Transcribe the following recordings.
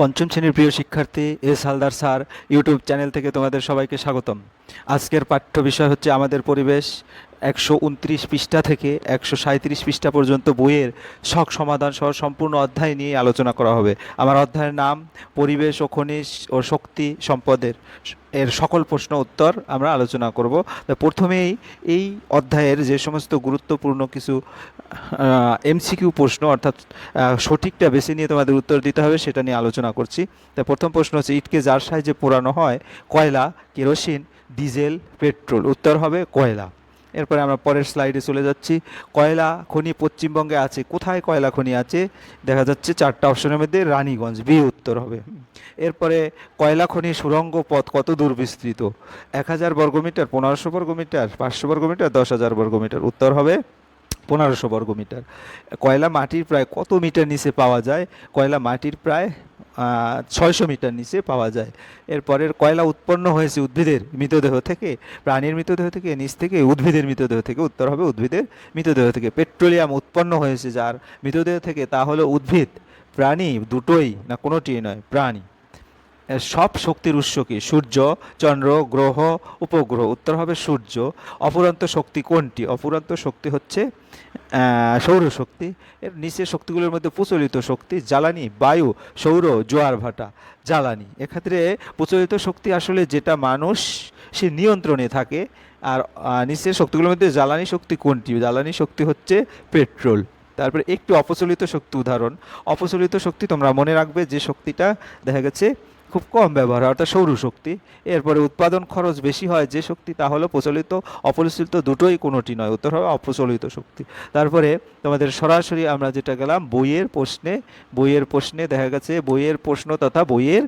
পঞ্চম শ্রেণির প্রিয় শিক্ষার্থী S Haldar sir YouTube channel থেকে তোমাদের সবাইকে স্বাগতম। আজকের পাঠ্য বিষয় হচ্ছে আমাদের পরিবেশ একশো উনত্রিশ পৃষ্ঠা থেকে একশো সাঁত্রিশ পৃষ্ঠা পর্যন্ত বইয়ের শখ সমাধান সহ সম্পূর্ণ অধ্যায় নিয়ে আলোচনা করা হবে। আমার অধ্যায়ের নাম, পরিবেশ ও খনিজ ও শক্তি সম্পদের এর সকল প্রশ্ন উত্তর আমরা আলোচনা করব। প্রথমেই এই অধ্যায়ের যে সমস্ত গুরুত্বপূর্ণ কিছু এমসিকিউ প্রশ্ন, অর্থাৎ সঠিকটা বেছে নিয়ে তোমাদের উত্তর দিতে হবে, সেটা নিয়ে আলোচনা করছি। তা প্রথম প্রশ্ন হচ্ছে, ইটকে যার সাহায্যে পোড়ানো হয়, কয়লা, কেরোসিন ডিজেল, পেট্রোল, উত্তর হবে কয়লা। এরপরে আমরা পরের স্লাইডে চলে যাচ্ছি। কয়লা খনি পশ্চিমবঙ্গে আছে। কোথায় কয়লা খনি আছে? দেখা যাচ্ছে চারটা অপশনের মধ্যে রানীগঞ্জ, বি উত্তর হবে। এরপরে কয়লা খনি সুরঙ্গ পথ কত দূর বিস্তৃত? এক হাজার বর্গমিটার পনেরোশো বর্গমিটার পাঁচশো বর্গমিটার দশ হাজার বর্গমিটার উত্তর হবে পনেরোশো বর্গমিটার কয়লা মাটির প্রায় কত মিটার নিচে পাওয়া যায়? কয়লা মাটির প্রায় ছয়শো মিটার নিচে পাওয়া যায়। এরপরের কয়লা উৎপন্ন হয়েছে উদ্ভিদের মৃতদেহ থেকে? প্রাণীর মৃতদেহ থেকে, নিচ থেকে, উদ্ভিদের মৃতদেহ থেকে, উত্তর হবে উদ্ভিদের মৃতদেহ থেকে। পেট্রোলিয়াম উৎপন্ন হয়েছে যার মৃতদেহ থেকে, তা হলো উদ্ভিদ। প্রাণী দুটোই না কোনোটি নয়, প্রাণী। সব শক্তির উৎস কি? সূর্য, চন্দ্র, গ্রহ, উপগ্রহ। উত্তর হবে সূর্য। অপুরন্ত শক্তি কোনটি? অপুরন্ত শক্তি হচ্ছে সৌরশক্তি এর নিচের শক্তিগুলোর মধ্যে প্রচলিত শক্তি জ্বালানি, বায়ু, সৌর, জোয়ার ভাটা, জ্বালানি। এক্ষেত্রে প্রচলিত শক্তি আসলে যেটা মানুষ, সে নিয়ন্ত্রণে থাকে। আর নিচের শক্তিগুলোর মধ্যে জ্বালানি শক্তি কোনটি? জ্বালানি শক্তি হচ্ছে পেট্রোল। তারপরে একটু অপচলিত শক্তি উদাহরণ। অপচলিত শক্তি তোমরা মনে রাখবে যে শক্তিটা দেখা গেছে খুব কম ব্যবহার হয়, অর্থাৎ সৌরশক্তি এরপরে উৎপাদন খরচ বেশি হয় যে শক্তি, তা হলো প্রচলিত, অপ্রচলিত দুটোই কোনোটি নয়, উত্তর হবে অপ্রচলিত শক্তি। তারপরে তোমাদের সরাসরি আমরা যেটা গেলাম, বইয়ের প্রশ্নে বইয়ের প্রশ্নে দেখা গেছে, বইয়ের প্রশ্ন তথা বইয়ের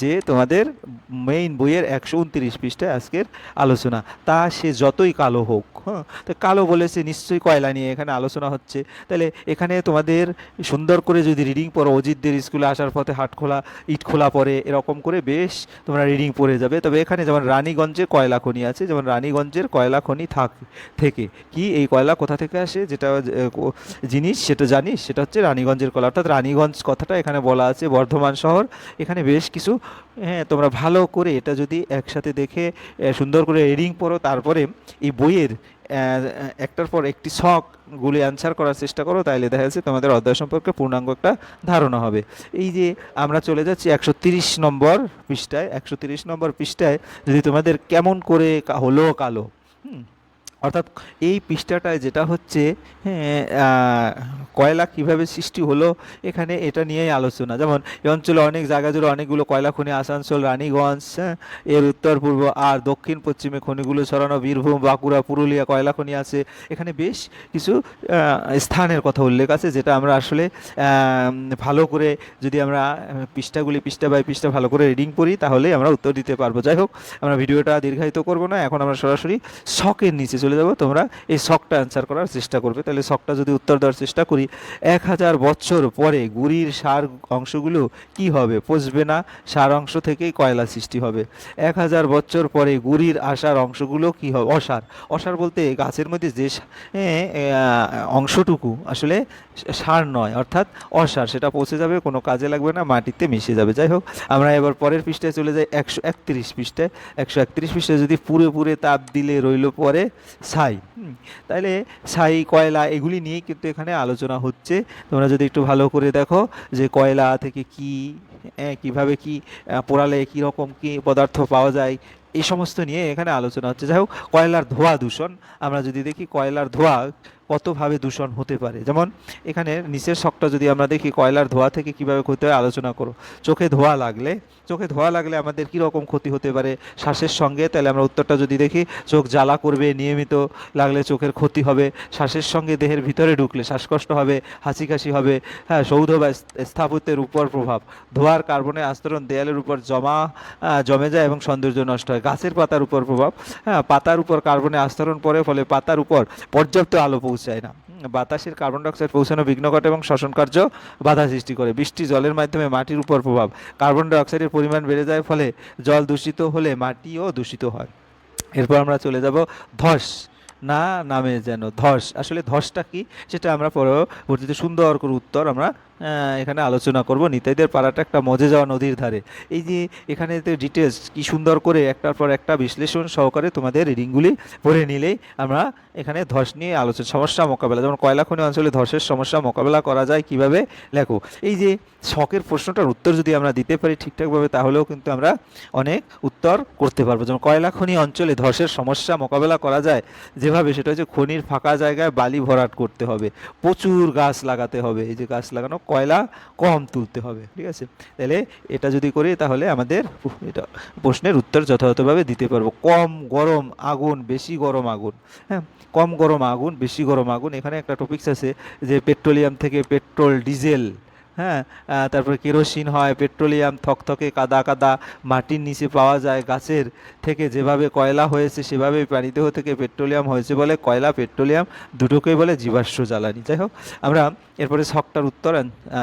যে তোমাদের মেইন বইয়ের একশো উনত্রিশ পৃষ্ঠায় আজকের আলোচনা। তা সে যতই কালো হোক হ্যাঁ? তো কালো বলেছে নিশ্চয়ই কয়লা নিয়ে এখানে আলোচনা হচ্ছে। তাহলে এখানে তোমাদের সুন্দর করে যদি রিডিং পড়ো অজিতদের স্কুলে আসার পথে হাট খোলা, ইট খোলা পড়ে, এরকম করে বেশ তোমরা রিডিং পড়ে যাবে। তবে এখানে যেমন রানীগঞ্জে কয়লা খনি আছে, যেমন রানীগঞ্জের কয়লা খনি থাক, থেকে। কি এই কয়লা কোথা থেকে আসে? যেটা জিনিস, সেটা জানিস? সেটা হচ্ছে রানীগঞ্জের কয়লা। অর্থাৎ রানীগঞ্জ কথাটা এখানে বলা আছে, বর্ধমান শহর। এখানে বেশ কিছু হ্যাঁ তোমরা ভালো করে এটা যদি একসাথে দেখে সুন্দর করে রিডিং পড়ো, তারপরে এই বইয়ের একটার পর একটি শখগুলি অ্যান্সার করার চেষ্টা করো তাহলে দেখা যাচ্ছে তোমাদের অধ্যায় সম্পর্কে পূর্ণাঙ্গ একটা ধারণা হবে। এই যে আমরা চলে যাচ্ছি একশো তিরিশ নম্বর পৃষ্ঠায়, একশো তিরিশ নম্বর পৃষ্ঠায়, যদি তোমাদের কেমন করে হলো কালো, হুম অর্থাৎ এই পৃষ্ঠাটায় যেটা হচ্ছে হ্যাঁ কয়লা কীভাবে সৃষ্টি হলো, এখানে এটা নিয়েই আলোচনা। যেমন, এই অঞ্চলে অনেক জায়গা জুড়ে অনেকগুলো কয়লা খনি, আসানসোল, রানীগঞ্জ হ্যাঁ এর উত্তর, পূর্ব আর দক্ষিণ, পশ্চিমে খনিগুলো ছড়ানো, বীরভূম, বাঁকুড়া, পুরুলিয়া কয়লা খনি আছে। এখানে বেশ কিছু স্থানের কথা উল্লেখ আছে, যেটা আমরা আসলে ভালো করে যদি আমরা পৃষ্ঠাগুলি পৃষ্ঠা বাই পৃষ্ঠা ভালো করে রিডিং করি তাহলে আমরা উত্তর দিতে পারব। যাই হোক, আমরা ভিডিওটা দীর্ঘায়িত করব না। এখন আমরা সরাসরি শখের নিচে চলে যাব তোমরা এই শখটা অ্যান্সার করার চেষ্টা করবে। তাহলে শখটা যদি উত্তর দেওয়ার চেষ্টা করি, এক হাজার বছর পরে গুড়ির সার অংশগুলো কি হবে? পচবে না, সার অংশ থেকেই কয়লা সৃষ্টি হবে। এক হাজার বছর পরে গুড়ির আসার অংশগুলো কি হবে? অসার। অসার বলতে গাছের মধ্যে যে অংশটুকু, আসলে সার নয়, অর্থাৎ অসার। সেটা পচে যাবে, কোনো কাজে লাগবে না, মাটিতে মিশে যাবে। যাই হোক, আমরা এবার পরের পৃষ্ঠায় চলে যাই, একশো একত্রিশ পৃষ্ঠায়। একশো একত্রিশ পৃষ্ঠায় যদি পুরে পুরে তাপ দিলে রইল পরে হুম, তাহলে ছাই কয়লা এগুলি নিয়ে কিন্তু এখানে আলোচনা হচ্ছে। তোমরা যদি একটু ভালো করে দেখো যে কয়লা থেকে কি কীভাবে কি পোড়ালে পোড়ালে কী রকম কি পদার্থ পাওয়া যায় এই সমস্ত নিয়ে এখানে আলোচনা হচ্ছে। যাই হোক কয়লার ধোয়া দূষণ। আমরা যদি দেখি কয়লার ধোঁয়া কতভাবে দূষণ হতে পারে? যেমন এখানে নিচের শখটা যদি আমরা দেখি, কয়লার ধোঁয়া থেকে কীভাবে ক্ষতি হয় আলোচনা করো। চোখে ধোঁয়া লাগলে, চোখে ধোঁয়া লাগলে আমাদের কী রকম ক্ষতি হতে পারে? শ্বাসের সঙ্গে, তাহলে আমরা উত্তরটা যদি দেখি, চোখ জ্বালা করবে, নিয়মিত লাগলে চোখের ক্ষতি হবে। শ্বাসের সঙ্গে দেহের ভিতরে ঢুকলে শ্বাসকষ্ট হবে হাঁচি কাশি হবে হ্যাঁ সৌধ বা স্থ- স্থাপত্যের উপর প্রভাব। ধোয়ার কার্বনের আস্তরণ দেয়ালের উপর জমা জমে যায় এবং সৌন্দর্য নষ্ট হয়। গাছের পাতার উপর প্রভাব হ্যাঁ পাতার উপর কার্বনের আস্তরণ পড়ে, ফলে পাতার উপর পর্যাপ্ত আলো পৌঁছায় না। বাতাসের কার্বন ডাইঅক্সাইড পৌঁছানো বিঘ্ন ঘটে এবং শ্বসন কার্য বাধা সৃষ্টি করে। বৃষ্টি জলের মাধ্যমে মাটির উপর প্রভাব। কার্বন ডাইঅক্সাইডের পরিমাণ বেড়ে যায় ফলে জল দূষিত হলে মাটিও দূষিত হয়। এরপর আমরা চলে যাব ধস। না, নামে যেন ধস। আসলে ধসটা কি? সেটা আমরা পরবর্তীতে সুন্দর করে উত্তর আমরা এখানে আলোচনা করব। নিতাইদের পাড়াটা একটা মজে যাওয়া নদীর ধারে। এই যে এখানে ডিটেলস কি সুন্দর করে একটার পর একটা বিশ্লেষণ সহকারে তোমাদের রিডিংগুলি পড়ে নিলেই আমরা এখানে ধস নিয়ে আলোচনা, সমস্যা মোকাবেলা, যেমন কয়লা খনি অঞ্চলে ধসের সমস্যা মোকাবেলা করা যায় কীভাবে? লেখো, এই যে শখের প্রশ্নটার উত্তর যদি আমরা দিতে পারি ঠিকঠাকভাবে, তাহলেও কিন্তু আমরা অনেক উত্তর করতে পারব। যেমন কয়লা খনি অঞ্চলে ধসের সমস্যা মোকাবেলা করা যায়, যেভাবে সেটা হচ্ছে খনির ফাঁকা জায়গায় বালি ভরাট করতে হবে, প্রচুর গাছ লাগাতে হবে। এই যে গাছ লাগানো কয়লা কম তুলতে হবে, ঠিক আছে? তাহলে এটা যদি করি তাহলে আমাদের এটা প্রশ্নের উত্তর যথাযথভাবে দিতে পারব। কম, গরম, আগুন, বেশি গরম আগুন হ্যাঁ? কম গরম আগুন, বেশি গরম আগুন, এখানে একটা টপিক্স আছে যে পেট্রোলিয়াম থেকে পেট্রোল ডিজেল হ্যাঁ তারপরে কেরোসিন হয়, পেট্রোলিয়াম, থকথকে, কাদা কাদা, মাটির নিচে পাওয়া যায়, গাছের থেকে যেভাবে কয়লা হয়েছে, সেভাবেই প্রাণীদেহ থেকে পেট্রোলিয়াম হয়েছে বলে কয়লা, পেট্রোলিয়াম দুটোকেই বলে জীবাশ্ম জ্বালানি। যাই হোক, আমরা এরপরে শখটার উত্তর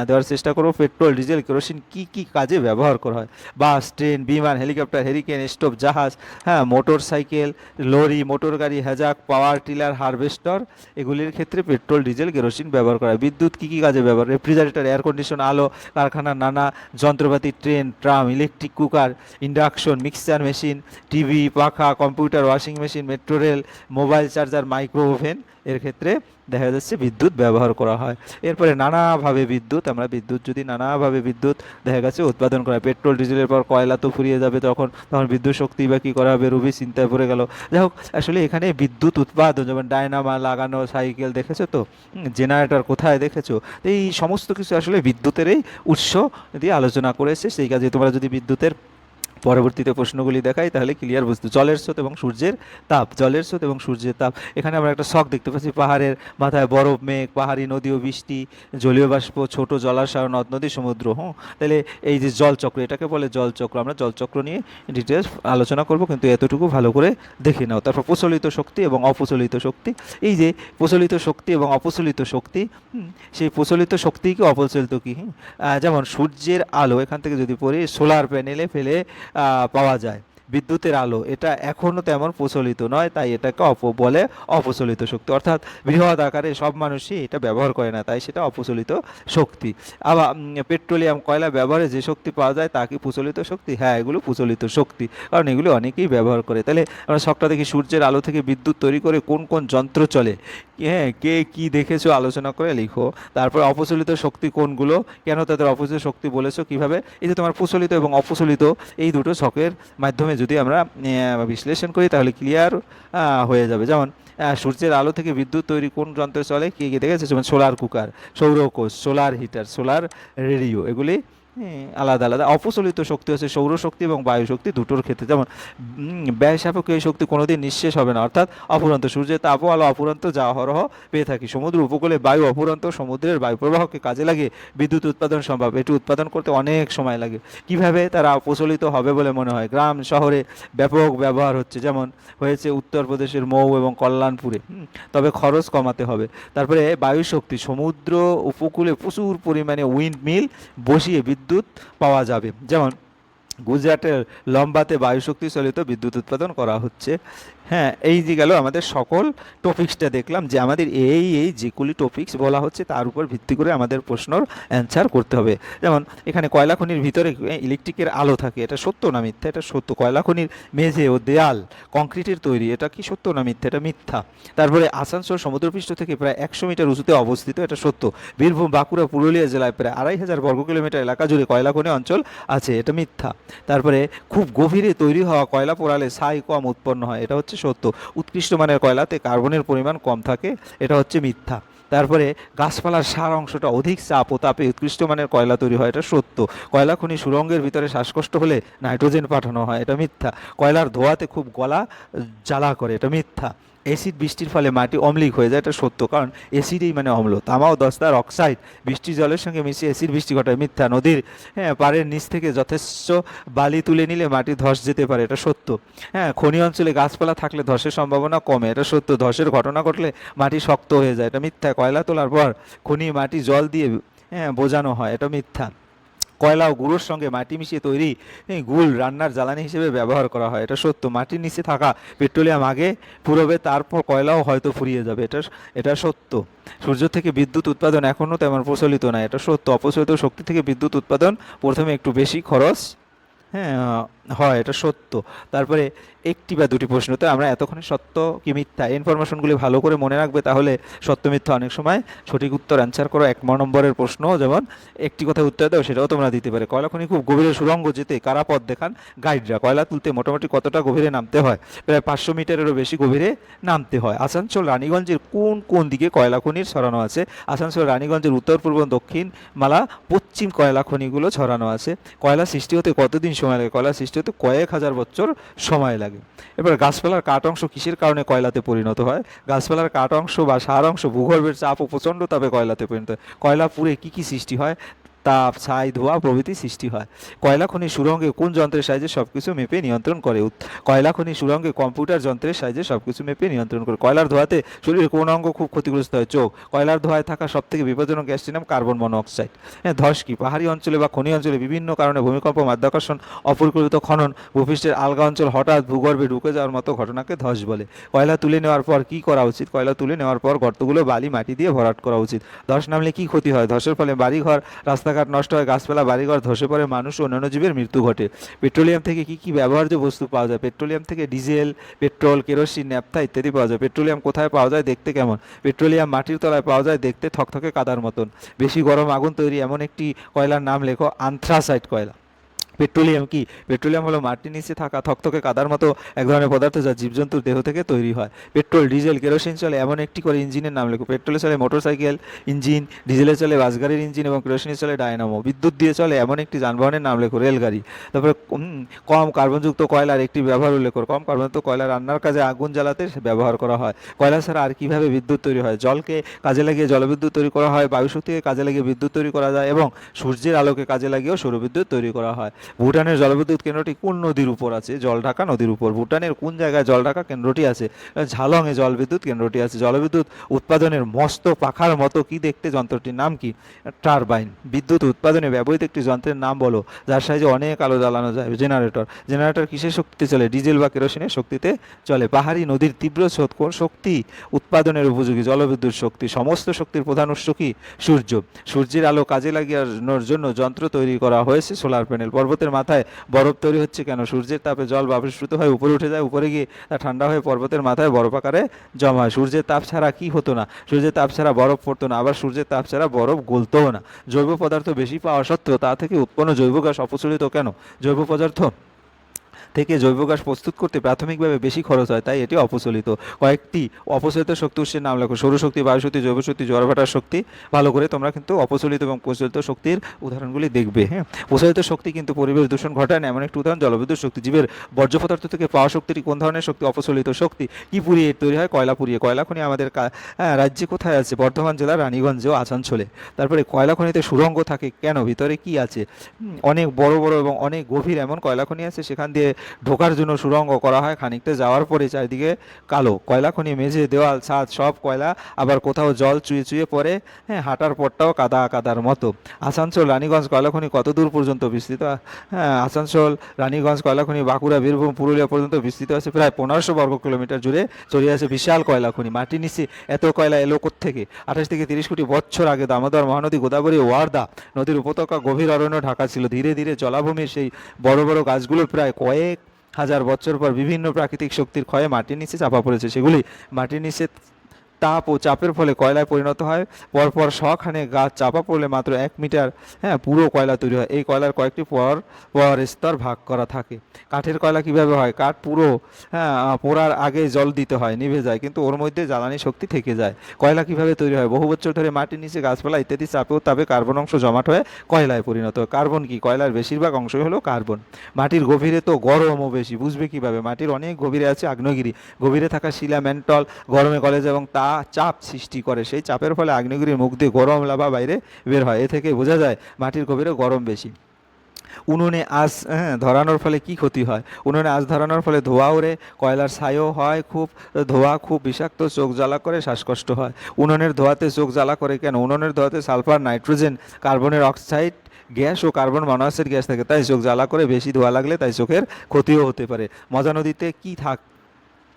দেওয়ার চেষ্টা করব। পেট্রোল, ডিজেল, কেরোসিন কি কি কাজে ব্যবহার করা হয়? বাস, ট্রেন, বিমান, হেলিকপ্টার, হেরিকেন স্টোভ জাহাজ হ্যাঁ মোটর সাইকেল লরি, মোটর গাড়ি, হ্যাজাক, পাওয়ার টিলার, হারভেস্টর, এগুলির ক্ষেত্রে পেট্রোল, ডিজেল, কেরোসিন ব্যবহার করা হয়। বিদ্যুৎ কী কী কাজে ব্যবহার রেফ্রিজারেটর এয়ার আলো, কারখানার নানা যন্ত্রপাতি train tram electric cooker induction mixture machine TV পাখা computer washing machine metro rail mobile charger micro oven এর ক্ষেত্রে দেখা যাচ্ছে বিদ্যুৎ ব্যবহার করা হয়। এরপরে নানাভাবে বিদ্যুৎ, আমরা বিদ্যুৎ যদি নানাভাবে বিদ্যুৎ দেখা গেছে উৎপাদন করা পেট্রোল, ডিজেলের পর কয়লা তো ফুরিয়ে যাবে তখন তখন বিদ্যুৎ শক্তি বা কী করা হবে? রবি চিন্তায় পড়ে গেল। যাই হোক, আসলে এখানে বিদ্যুৎ উৎপাদন যেমন ডায়নামা লাগানো, সাইকেল দেখেছ তো? জেনারেটর কোথায় দেখেছ? এই সমস্ত কিছু আসলে বিদ্যুতেরই উৎস দিয়ে আলোচনা করেছে। সেই কাজে তোমরা যদি বিদ্যুতের পরবর্তীতে প্রশ্নগুলি দেখাই, তাহলে ক্লিয়ার বুঝতে। জলের স্রোত এবং সূর্যের তাপ, জলের স্রোত এবং সূর্যের তাপ। এখানে আমরা একটা শখ দেখতে পাচ্ছি, পাহাড়ের মাথায় বরফ, মেঘ, পাহাড়ি নদী ও বৃষ্টি, জলীয় বাষ্প, ছোট জলাশয়, নদ, নদী, সমুদ্র, হুম? তাহলে এই যে জলচক্র, এটাকে বলে জলচক্র। আমরা জলচক্র নিয়ে ডিটেলস আলোচনা করব, কিন্তু এতটুকু ভালো করে দেখে নাও। তারপর প্রচলিত শক্তি এবং অপ্রচলিত শক্তি। এই যে প্রচলিত শক্তি এবং অপ্রচলিত শক্তি সেই প্রচলিত শক্তি কি অপ্রচলিত কি? যেমন সূর্যের আলো, এখান থেকে যদি পড়ি সোলার প্যানেলে ফেলে পাওয়া যায়। বিদ্যুতের আলো, এটা এখনও তেমন প্রচলিত নয়, তাই এটাকে অপ, বলে অপ্রচলিত শক্তি। অর্থাৎ বৃহৎ আকারে সব মানুষই এটা ব্যবহার করে না, তাই সেটা অপ্রচলিত শক্তি। আবার পেট্রোলিয়াম, কয়লা ব্যবহারে যে শক্তি পাওয়া যায়, তা কি প্রচলিত শক্তি? হ্যাঁ এগুলো প্রচলিত শক্তি, কারণ এগুলো অনেকেই ব্যবহার করে। তাহলে আমরা শখটা দেখি, সূর্যের আলো থেকে বিদ্যুৎ তৈরি করে কোন কোন যন্ত্র চলে? হ্যাঁ কে কি দেখেছ, আলোচনা করে লিখো। তারপর অপচলিত শক্তি কোনগুলো? কেন তাদের অপ্রচলিত শক্তি বলেছ, কীভাবে? এই যে তোমার প্রচলিত এবং অপ্রচলিত, এই দুটো শখের মাধ্যমে যদি আমরা বিশ্লেষণ করি তাহলে ক্লিয়ার হয়ে যাবে। যেমন সূর্যের আলো থেকে বিদ্যুৎ তৈরি কোন যন্ত্রে চলে? কি কি দেখেছে? যেমন সোলার কুকার সৌরকোষ সোলার হিটার সোলার রেডিও এগুলি হ্যাঁ, আলাদা আলাদা। অপ্রচলিত শক্তি হচ্ছে সৌরশক্তি এবং বায়ু শক্তি দুটোর ক্ষেত্রে। যেমন ব্যয় সাপেক্ষ এই শক্তি কোনোদিন নিঃশেষ হবে না। অর্থাৎ অপুরন্ত সূর্যের তাপ আলো অপুরন্ত যা অহরহ পেয়ে থাকি। সমুদ্র উপকূলে বায়ু অপুরন্ত সমুদ্রের বায়ু প্রবাহকে কাজে লাগে বিদ্যুৎ উৎপাদন সম্ভব। এটি উৎপাদন করতে অনেক সময় লাগে। কীভাবে তারা প্রচলিত হবে বলে মনে হয়? গ্রাম শহরে ব্যাপক ব্যবহার হচ্ছে। যেমন হয়েছে উত্তরপ্রদেশের মৌ এবং কল্যাণপুরে। তবে খরচ কমাতে হবে। তারপরে বায়ু শক্তি সমুদ্র উপকূলে প্রচুর পরিমাণে উইন্ড মিল বসিয়ে বিদ্যুৎ পাওয়া যাবে। যেমন গুজরাটের লম্বাতে বায়ুশক্তি চালিত বিদ্যুৎ উৎপাদন করা হচ্ছে। হ্যাঁ এই যে গেল আমাদের সকল টপিক্সটা দেখলাম যে আমাদের এই এই যেগুলি টপিক্স বলা হচ্ছে তার উপর ভিত্তি করে আমাদের প্রশ্নর অ্যান্সার করতে হবে। যেমন, এখানে কয়লা খনির ভিতরে ইলেকট্রিকের আলো থাকে, এটা সত্য না মিথ্যা? এটা সত্য। কয়লা খনির মেঝে ও দেয়াল কংক্রিটের তৈরি, এটা কি সত্য না মিথ্যা? এটা মিথ্যা। তারপরে আসানসোল সমুদ্রপৃষ্ঠ থেকে প্রায় একশো মিটার উঁচুতে অবস্থিত, এটা সত্য। বীরভূম বাঁকুড়া পুরুলিয়া জেলায় প্রায় আড়াই হাজার বর্গ কিলোমিটার এলাকা জুড়ে কয়লা খনি অঞ্চল আছে, এটা মিথ্যা। তারপরে খুব গভীরে তৈরি হওয়া কয়লা পোড়ালে ছাই কম উৎপন্ন হয়, এটা হচ্ছে সত্য। উৎকৃষ্ট মানের কয়লাতে কার্বনের পরিমাণ কম থাকে, এটা হচ্ছে মিথ্যা। তারপরে গাছপালার সার অংশটা অধিক চাপ ও তাপে উৎকৃষ্ট মানের কয়লা তৈরি হয়, এটা সত্য। কয়লা খনি সুরঙ্গের ভিতরে শ্বাসকষ্ট হলে নাইট্রোজেন পাঠানো হয়, এটা মিথ্যা। কয়লার ধোয়াতে খুব গলা জ্বালা করে, এটা মিথ্যা। অ্যাসিড বৃষ্টির ফলে মাটি অম্লিক হয়ে যায়, এটা সত্য। কারণ অ্যাসিডই মানে অম্ল তামা ও দস্তার অক্সাইড বৃষ্টি জলের সঙ্গে মিশিয়ে অ্যাসিড বৃষ্টি ঘটায় মিথ্যা নদীর। হ্যাঁ পাড়ের নিচ থেকে যথেষ্ট বালি তুলে নিলে মাটি ধস যেতে পারে, এটা সত্য। হ্যাঁ খনি অঞ্চলে গাছপালা থাকলে ধসের সম্ভাবনা কমে, এটা সত্য। ধসের ঘটনা ঘটলে মাটি শক্ত হয়ে যায়, এটা মিথ্যা। কয়লা তোলার পর খনি মাটি জল দিয়ে হ্যাঁ বোঝানো হয়, এটা মিথ্যা। কয়লা ও গুঁড়োর সঙ্গে মাটি মিশিয়ে তৈরি গুল রান্নার জ্বালানি হিসেবে ব্যবহার করা হয়। এটা সত্য, মাটির নিচে থাকা পেট্রোলিয়াম আগে পুরোবে, তারপর কয়লাও হয়তো ফুরিয়ে যাবে। এটা এটা সত্য। সূর্য থেকে বিদ্যুৎ উৎপাদন এখনও তেমন প্রচলিত নয় এটা সত্য। অপচলিত শক্তি থেকে বিদ্যুৎ উৎপাদন প্রথমে একটু বেশি খরচ। হ্যাঁ হয়, এটা সত্য। তারপরে একটি বা দুটি প্রশ্নতে আমরা এতক্ষণে সত্য কি মিথ্যা ইনফরমেশনগুলি ভালো করে মনে রাখবে, তাহলে সত্য মিথ্যা অনেক সময় সঠিক উত্তর অ্যান্সার করো এক নম্বরের প্রশ্ন, যেমন একটি কথা উত্তর দাও, সেটাও তোমরা দিতে পারে। কয়লা খনি খুব গভীরে সুরঙ্গ যেতে কারা পথ দেখান? গাইডরা। কয়লা তুলতে মোটামুটি কতটা গভীরে নামতে হয়? প্রায় পাঁচশো মিটারেরও বেশি গভীরে নামতে হয়। আসানসোল, রানীগঞ্জের কোন কোন দিকে কয়লা খনির ছড়ানো আছে? আসানসোল, রানীগঞ্জের উত্তর, পূর্ব, দক্ষিণ মালা পশ্চিম কয়লা খনিগুলো ছড়ানো আছে। কয়লা সৃষ্টি হতে কতদিন সময় লাগে? কয়লা সৃষ্টি হতে কয়েক হাজার বছর সময় লাগে। এবার গাছপালার কাট অংশ কিসের কারণে কয়লাতে পরিণত হয়? গাছপালার কাট অংশ বা সার অংশ ভূগর্ভের চাপ ও প্রচণ্ড তাপে কয়লাতে পরিণত হয়। কয়লা পুড়ে কী কী সৃষ্টি হয়? তাপ, ছাই, ধোঁয়া প্রভৃতি সৃষ্টি হয়। কয়লা, খনি, সুরঙ্গে কোন যন্ত্রের সাহায্যে সবকিছু মেপে নিয়ন্ত্রণ করে? কয়লা, খনি, সুরঙ্গে কম্পিউটার যন্ত্রের সাহায্যে সবকিছু মেপে নিয়ন্ত্রণ করে। কয়লার ধোঁয়াতে শরীরের কোন অঙ্গ খুব ক্ষতিগ্রস্ত হয়? চোখ। কয়লার ধোঁয়ায় থাকা সব থেকে বিপজ্জনক গ্যাসটির নাম কার্বন মনোঅক্সাইড হ্যাঁ ধস কি? পাহাড়ি অঞ্চলে বা খনি অঞ্চলে বিভিন্ন কারণে ভূমিকম্প, মাধ্যাকর্ষণ, অপরিকল্পিত খনন, ভূপৃষ্ঠের আলগা অঞ্চল হঠাৎ ভূগর্ভে ঢুকে যাওয়ার মতো ঘটনাকে ধস বলে। কয়লা তুলে নেওয়ার পর কি করা উচিত? কয়লা তুলে নেওয়ার পর গর্তগুলো বালি, মাটি দিয়ে ভরাট করা উচিত। ধস নামলে কি ক্ষতি হয়? ধসের ফলে বাড়িঘর রাস্তাঘাট নষ্ট হয়, গাছপালা, বাড়িঘর ধসে পড়ে, মানুষ ও অন্যান্য জীবের মৃত্যু ঘটে। পেট্রোলিয়াম থেকে কি কি ব্যবহার্য বস্তু পাওয়া যায়? পেট্রোলিয়াম থেকে ডিজেল, পেট্রোল, কেরোসিন, ন্যাপথা ইত্যাদি পাওয়া যায়। পেট্রোলিয়াম কোথায় পাওয়া যায় দেখতে কেমন? পেট্রোলিয়াম মাটির তলায় পাওয়া যায় দেখতে থকথকে কাদার মতন। বেশি গরম আগুন তৈরি এমন একটি কয়লার নাম লেখো, আন্থ্রাসাইট কয়লা। পেট্রোলিয়াম কি? পেট্রোলিয়াম হলো মাটির নিচে থাকা থকথকে কাদার মতো এক ধরনের পদার্থ যা জীবজন্তুর দেহ থেকে তৈরি হয়। পেট্রোল, ডিজেল, কেরোসিন চলে এমন একটি করে ইঞ্জিনের নাম লেখো। পেট্রোলে চলে মোটরসাইকেল, ইঞ্জিন, ডিজেলে চলে বাস গাড়ির ইঞ্জিন এবং কেরোসিনে চলে ডায়নামো। বিদ্যুৎ দিয়ে চলে এমন একটি যানবাহনের নাম লেখো, রেলগাড়ি। তারপরে কম কার্বনযুক্ত কয়লার একটি ব্যবহার উল্লেখ করো। কম কার্বনযুক্ত কয়লা রান্নার কাজে আগুন জ্বালাতে ব্যবহার করা হয়। কয়লা ছাড়া আর কীভাবে বিদ্যুৎ তৈরি হয়? জলকে কাজে লাগিয়ে জলবিদ্যুৎ তৈরি করা হয়, বায়ুশক্তিকে কাজে লাগিয়ে বিদ্যুৎ তৈরি করা যায় এবং সূর্যের আলোকে কাজে লাগিয়েও সৌরবিদ্যুৎ তৈরি করা হয়। ভুটানের জলবিদ্যুৎ কেন্দ্রটি কোন নদীর উপর আছে? জলঢাকা নদীর উপর। ভুটানের কোন জায়গায় জলঢাকা কেন্দ্রটি আছে? ঝালংয়ে জলবিদ্যুৎ কেন্দ্রটি আছে। জলবিদ্যুৎ উৎপাদনের মস্ত পাখার মতো কি দেখতে যন্ত্রটির নাম কি? টারবাইন। বিদ্যুৎ উৎপাদনে ব্যবহৃত একটি যন্ত্রের নাম বলো, যার সাহায্যে অনেক আলো জ্বালানো যায়। জেনারেটর। জেনারেটর কিসের শক্তিতে চলে? ডিজেল বা কেরোসিনের শক্তিতে চলে। পাহাড়ি নদীর তীব্র স্রোত কোন শক্তি উৎপাদনের উপযোগী? জলবিদ্যুৎ শক্তি। সমস্ত শক্তির প্রধান উৎস কি? সূর্য। সূর্যের আলো কাজে লাগানোর জন্য যন্ত্র তৈরি করা হয়েছে সোলার প্যানেল। পর্বতের মাথায় বরফ তৈরি হচ্ছে কেন? সূর্যের তাপে জল বাষ্পীভূত হয়ে উপরে উঠে যায়, উপরে গিয়ে তা ঠান্ডা হয়ে পর্বতের মাথায় বরফ আকারে জমা হয়। সূর্যের তাপ ছাড়া কি হতো না? সূর্যের তাপ ছাড়া বরফ পড়তো না, আবার সূর্যের তাপ ছাড়া বরফ গলতোও না। জৈব পদার্থ বেশি পাওয়া সত্ত্বেও তা থেকে উৎপন্ন জৈব গ্যাস অপচলিত কেন? জৈব পদার্থ থেকে জৈব গ্যাস প্রস্তুত করতে প্রাথমিকভাবে বেশি খরচ হয় তাই এটি অপচলিত। কয়েকটি অপচলিত শক্তি উৎসের নাম লেখো সৌরশক্তি বায়ুশক্তি জৈব জৈবশক্তি জড়ভাটার শক্তি। ভালো করে তোমরা কিন্তু অপচলিত এবং প্রচলিত শক্তির উদাহরণগুলি দেখবে হ্যাঁ। প্রচলিত শক্তি কিন্তু পরিবেশ দূষণ ঘটায় না এমন একটি উদাহরণ জলবিদ্যুৎ শক্তি জীবের বর্জ্য পদার্থ থেকে পাওয়া শক্তিটি কোন ধরনের শক্তি অপচলিত শক্তি? কি পুড়িয়ে তৈরি হয়? কয়লা পুড়িয়ে কয়লা খনি আমাদের হ্যাঁ, রাজ্যে কোথায় আছে? বর্ধমান জেলার রানীগঞ্জ ও আসানসোলে। তারপরে কয়লা খনিতে সুরঙ্গ থাকে কেন? ভিতরে কি আছে? অনেক বড় বড় এবং অনেক গভীর এমন কয়লা খনি আছে সেখান দিয়ে ঢোকার জন্য সুরঙ্গ করা হয়। খানিকটা যাওয়ার পরে চারিদিকে কালো। কয়লা খনি মেঝে, দেওয়াল, ছাদ, সব কয়লা। আবার কোথাও জল চুয়ে চুয়ে পড়ে। হ্যাঁ হাঁটার পরটাও কাদা কাদার মতো। আসানসোল, রানীগঞ্জ কয়লা খনি কত দূর পর্যন্ত বিস্তৃত? হ্যাঁ আসানসোল, রানীগঞ্জ কয়লা খনি বাঁকুড়া, বীরভূম, পুরুলিয়া পর্যন্ত বিস্তৃত আছে। প্রায় পনেরোশো বর্গ কিলোমিটার জুড়ে ছড়িয়ে আছে বিশাল কয়লা খনি। মাটির নিচে এত কয়লা এলো থেকে আঠাশ থেকে তিরিশ কোটি বছর আগে দামোদর মহানদী, গোদাবরী, ওয়ার্দা নদীর উপত্যকা গভীর অরণ্য ঢাকা ছিল। ধীরে ধীরে জলাভূমির সেই বড় বড় গাছগুলো প্রায় কয়েক হাজার বছর পর বিভিন্ন প্রাকৃতিক শক্তির ক্ষয়ে মাটির নিচে চাপা পড়েছে। সেগুলি মাটির নিচে তাপ ও চাপের ফলে কয়লায় পরিণত হয়। পরপর শখানে গাছ চাপা পড়লে মাত্র এক মিটার হ্যাঁ পুরো কয়লা তৈরি হয়। এই কয়লার কয়েকটি পর পর স্তর ভাগ করা থাকে। কাঠের কয়লা কীভাবে হয়? কাঠ পুরো হ্যাঁ পোড়ার আগে জল দিতে হয়, নিভে যায়, কিন্তু ওর মধ্যে জ্বালানি শক্তি থেকে যায়। কয়লা কীভাবে তৈরি হয়? বহু বছর ধরে মাটির নিচে গাছপালা ইত্যাদি চাপে ও তাপে কার্বন অংশ জমাট হয়ে কয়লায় পরিণত। হয় কার্বন কি? কয়লার বেশিরভাগ অংশই হলো কার্বন। মাটির গভীরে তো গরমও বেশি, বুঝবে কীভাবে? মাটির অনেক গভীরে আছে আগ্নেয়গিরি। গভীরে থাকা শিলা, ম্যান্টল, গরমে কলেজ এবং তা চাপ সৃষ্টি করে। সেই চাপের ফলে আগ্নেয়গিরির মুখ দিয়ে গরম লাভা বাইরে বের হয়। এ থেকে বোঝা যায় মাটির গভীরে গরম বেশি। উনুনে আঁচ হ্যাঁ ধরানোর ফলে কি ক্ষতি হয়? উনুনে আঁচ ধরানোর ফলে ধোঁয়া ওড়ে, কয়লার ছাইও হয় খুব, ধোঁয়া খুব বিষাক্ত, চোখ জ্বালা করে শ্বাসকষ্ট হয়। উনুনের ধোঁয়াতে চোখ জ্বালা করে কেন? উনুনের ধোঁয়াতে সালফার, নাইট্রোজেন, কার্বনের অক্সাইড, গ্যাস ও কার্বন মনোক্সাইড গ্যাস থাকে, তাই চোখ জ্বালা করে বেশি ধোঁয়া লাগলে তাই চোখের ক্ষতিও হতে পারে। মজা নদীতে কি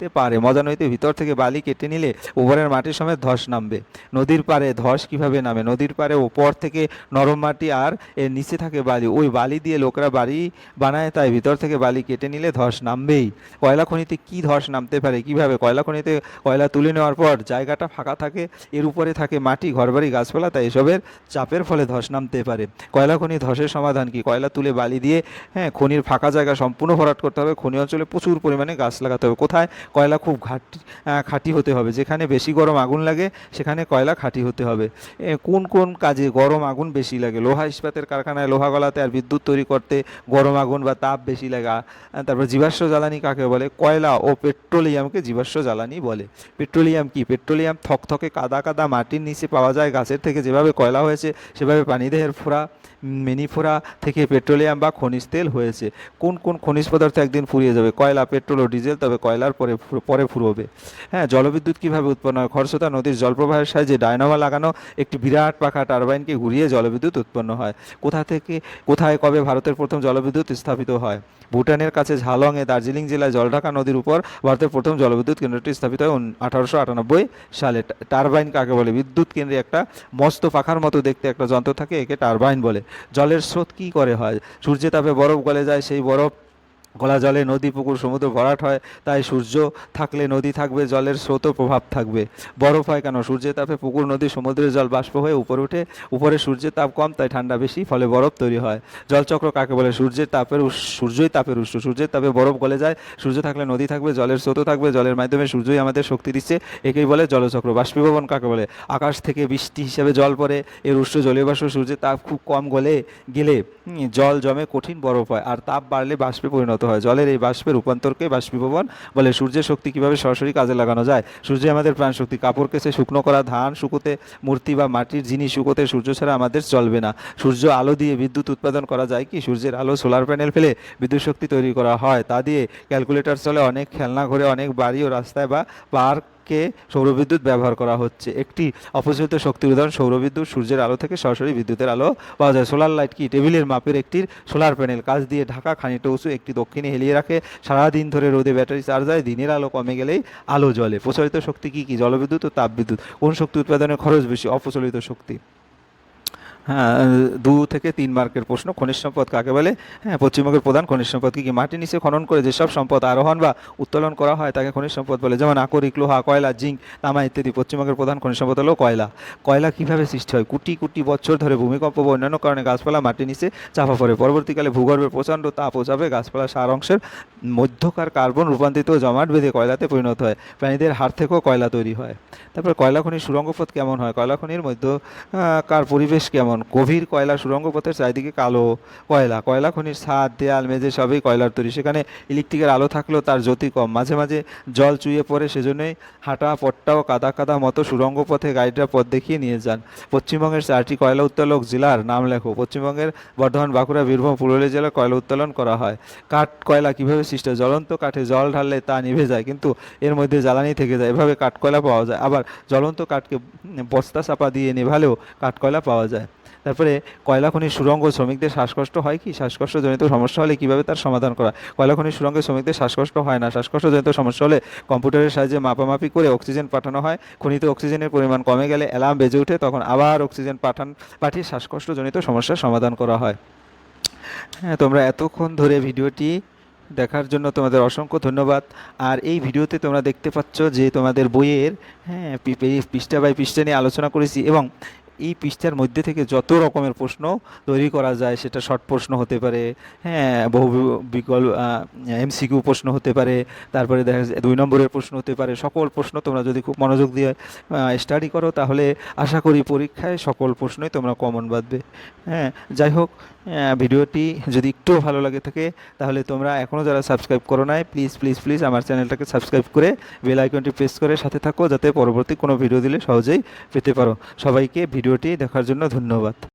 থাকতে পারে। মজা নদীতে ভিতর থেকে বালি কেটে নিলে উপরের মাটির সমেত ধস নামবে। নদীর পাড়ে ধস কীভাবে নামে? নদীর পাড়ে ওপর থেকে নরম মাটি আর এর নিচে থাকে বালি। ওই বালি দিয়ে লোকরা বাড়ি বানায়, তাই ভিতর থেকে বালি কেটে নিলে ধস নামবেই। কয়লা খনিতে কি ধস নামতে পারে? কীভাবে? কয়লা খনিতে কয়লা তুলে নেওয়ার পর জায়গাটা ফাঁকা থাকে, এর উপরে থাকে মাটি, ঘরবাড়ি, গাছপালা, তাই এসবের চাপের ফলে ধস নামতে পারে। কয়লা খনি ধসের সমাধান কি? কয়লা তুলে বালি দিয়ে হ্যাঁ খনির ফাঁকা জায়গা সম্পূর্ণ ভরাট করতে হবে। খনি অঞ্চলে প্রচুর পরিমাণে গাছ লাগাতে হবে। কোথায়? কয়লা খুব ঘাটি খাঁটি হতে হবে। যেখানে বেশি গরম আগুন লাগে, সেখানে কয়লা খাঁটি হতে হবে। কোন কোন কাজে গরম আগুন বেশি লাগে? লোহা ইস্পাতের কারখানায় লোহা গলাতে আর বিদ্যুৎ তৈরি করতে গরম আগুন বা তাপ বেশি লাগে তারপর জীবাশ্ম জ্বালানি কাকে বলে? কয়লা ও পেট্রোলিয়ামকে জীবাশ্ম জ্বালানি বলে। পেট্রোলিয়াম কি? পেট্রোলিয়াম থকথকে কাদা কাদা মাটির নিচে পাওয়া যায়, গাছের থেকে যেভাবে কয়লা হয়েছে, সেভাবে পানিদেহের ফোড়া মিনি ফোড়া থেকে পেট্রোলিয়াম বা খনিজ তেল হয়েছে। কোন কোন খনিজ পদার্থ একদিন ফুরিয়ে যাবে? কয়লা, পেট্রোল ও ডিজেল, তবে কয়লার পরে পরে ফুরোবে। হ্যাঁ জলবিদ্যুৎ কীভাবে উৎপন্ন হয়? খরস্রোতা নদীর জলপ্রবাহের সাহায্যে ডায়নামা লাগানো একটি বিরাট পাখা টারবাইনকে ঘুরিয়ে জলবিদ্যুৎ উৎপন্ন হয়। কোথা থেকে, কোথায়, কবে ভারতের প্রথম জলবিদ্যুৎ স্থাপিত হয়? ভুটানের কাছে ঝালংয়ে দার্জিলিং জেলায় জলঢাকা নদীর উপর ভারতের প্রথম জলবিদ্যুৎ কেন্দ্রটি স্থাপিত হয় আঠারোশো আটানব্বই সালে। টারবাইন কাকে বলে বিদ্যুৎ কেন্দ্রে একটা মস্ত পাখার মতো দেখতে একটা যন্ত্র থাকে, একে টারবাইন বলে। জলের স্রোত কি করে হয়? সূর্যের তাপে বরফ গলে যায় সেই বরফ গলা জলে নদী, পুকুর, সমুদ্র ভরাট হয়, তাই সূর্য থাকলে নদী থাকবে, জলের স্রোতও প্রভাব থাকবে। বরফ হয় কেন? সূর্যের তাপে পুকুর, নদী, সমুদ্রের জল বাষ্প হয়ে উপরে ওঠে উপরে সূর্যের তাপ কম, তাই ঠান্ডা বেশি, ফলে বরফ তৈরি হয়। জলচক্র কাকে বলে? সূর্যের তাপের সূর্যই তাপের উৎস। সূর্যের তাপে বরফ গলে যায়, সূর্য থাকলে নদী থাকবে, জলের স্রোতও থাকবে, জলের মাধ্যমে সূর্যই আমাদের শক্তি দিচ্ছে, একেই বলে জলচক্র। বাষ্পীভবন কাকে বলে? আকাশ থেকে বৃষ্টি হিসেবে জল পড়ে, এর উৎস জলীয় বাষ্প, সূর্যের তাপ খুব কম গলে গেলে জল জমে কঠিন বরফ হয়, আর তাপ বাড়লে বাষ্পে পরিণত হয়। জলের এই বাষ্পের রূপান্তরকে বাষ্পীভবন বলে সূর্যের শক্তি কীভাবে সরাসরি কাজে লাগানো যায়? সূর্য আমাদের প্রাণ শক্তি কাপড় কেসে শুকনো করা, ধান শুকোতে মূর্তি বা মাটির জিনিস শুকোতে সূর্য ছাড়া আমাদের চলবে না। সূর্য আলো দিয়ে বিদ্যুৎ উৎপাদন করা যায় কি? সূর্যের আলো সোলার প্যানেল ফেলে বিদ্যুৎ শক্তি তৈরি করা হয়। তা দিয়ে ক্যালকুলেটর চলে, অনেক খেলনা ঘরে, অনেক বাড়ি ও রাস্তায় বা পার্কে সৌরবিদ্যুৎ ব্যবহার করা হচ্ছে। একটি অপচলিত শক্তির উদাহরণ, সৌরবিদ্যুৎ সূর্যের আলো থেকে সরাসরি বিদ্যুতের আলো পাওয়া যায়। সোলার লাইট কি? টেবিলের মাপের একটি সোলার প্যানেল। কাজ দিয়ে ঢাকা খানিকটা উঁচু, একটি দক্ষিণে হেলিয়ে রাখে। সারাদিন ধরে রোদে ব্যাটারি চার্জ হয়, দিনের আলো কমে গেলেই আলো জ্বলে। প্রচলিত শক্তি কী কী? জলবিদ্যুৎ ও তাপবিদ্যুৎ। কোন শক্তি উৎপাদনের খরচ বেশি? অপচলিত শক্তি। হ্যাঁ দু থেকে তিন মার্কের প্রশ্ন, খনিজ সম্পদ কাকে বলে? হ্যাঁ পশ্চিমবঙ্গের প্রধান খনিজ সম্পদ কি কি? মাটির নিচে খনন করে যেসব সম্পদ আরোহণ বা উত্তোলন করা হয়, তাকে খনিজ সম্পদ বলে। যেমন আকরিক, লোহা, কয়লা, জিঙ্ক, তামা ইত্যাদি। পশ্চিমবঙ্গের প্রধান খনিজ সম্পদ হলো কয়লা। কয়লা কীভাবে সৃষ্টি হয়? কোটি কোটি বছর ধরে ভূমিকম্প বা অন্যান্য কারণে গাছপালা মাটির নিচে চাপা পড়ে। পরবর্তীকালে ভূগর্ভের প্রচণ্ড তাপ ও গাছপালা সার অংশের মধ্যকার কার্বন রূপান্তরিত জমাট বেঁধে কয়লাতে পরিণত হয়। প্রাণীদের হাড় থেকেও কয়লা তৈরি হয়। তারপর কয়লা খনির সুরঙ্গ পথ কেমন হয়? কয়লা খনির মধ্য কার পরিবেশ কেমন গভীর কয়লা সুরঙ্গ পথের চারিদিকে কালো কয়লা কয়লা খনির ছাদ, দেয়াল, মেঝে সবই কয়লার তৈরি। সেখানে ইলেকট্রিকের আলো থাকলেও তার জ্যোতি কম। মাঝে মাঝে জল চুইয়ে পড়ে, সেজন্যই হাঁটা, পট্টা ও কাদা কাদা মতো সুরঙ্গ পথে গাড়িটা পথ দেখিয়ে নিয়ে যান। পশ্চিমবঙ্গের চারটি কয়লা উত্তোলক জেলার নাম লেখো। পশ্চিমবঙ্গের বর্ধমান, বাঁকুড়া, বীরভূম, পুরুলিয়া জেলায় কয়লা উত্তোলন করা হয়। কাঠ কয়লা কীভাবে সৃষ্টি? জ্বলন্ত কাঠে জল ঢাললে তা নিভে যায়, কিন্তু এর মধ্যে জ্বালানি থেকে যায়। এভাবে কাঠকয়লা পাওয়া যায়। আবার জ্বলন্ত কাঠকে বস্তা চাপা দিয়ে নেভালেও কাঠকয়লা পাওয়া যায়। তারপরে কয়লা খনির সুরঙ্গ শ্রমিকদের শ্বাসকষ্ট হয় কি? শ্বাসকষ্টজনিত সমস্যা হলে কীভাবে তার সমাধান করা? কয়লা খনির সুরঙ্গের শ্রমিকদের শ্বাসকষ্ট হয় না? শ্বাসকষ্টজনিত সমস্যা হলে কম্পিউটারের সাহায্যে মাপামাপি করে অক্সিজেন পাঠানো হয়। খনিতে অক্সিজেনের পরিমাণ কমে গেলে অ্যালার্ম বেজে ওঠে, তখন আবার অক্সিজেন পাঠান, পাঠিয়ে শ্বাসকষ্টজনিত সমস্যার সমাধান করা হয়। হ্যাঁ তোমরা এতক্ষণ ধরে ভিডিওটি দেখার জন্য তোমাদের অসংখ্য ধন্যবাদ। আর এই ভিডিওতে তোমরা দেখতে পাচ্ছ যে তোমাদের বইয়ের হ্যাঁ পৃষ্ঠা বাই পৃষ্ঠা নিয়ে আলোচনা করেছি এবং এই পৃষ্ঠার মধ্যে থেকে যত রকমের প্রশ্ন তৈরি করা যায়, সেটা শর্ট প্রশ্ন হতে পারে হ্যাঁ বহু বিকল্প এমসিকিউ প্রশ্ন হতে পারে, তারপরে দেখা যায় দুই নম্বরের প্রশ্ন হতে পারে, সকল প্রশ্ন তোমরা যদি খুব মনোযোগ দিয়ে স্টাডি করো, তাহলে আশা করি পরীক্ষায় সকল প্রশ্নই তোমরা কমন বাঁধবে হ্যাঁ যাই হোক ভিডিওটি যদি একটু ভালো লাগে থাকে, তাহলে তোমরা এখনও যারা সাবস্ক্রাইব করো নাই প্লিজ প্লিজ প্লিজ আমার চ্যানেলটাকে সাবস্ক্রাইব করে বেল আইকনটি প্রেস করে সাথে থাকো, যাতে পরবর্তী কোনো ভিডিও দিলে সহজেই পেতে পারো। সবাইকে ভিডিওটি দেখার জন্য ধন্যবাদ।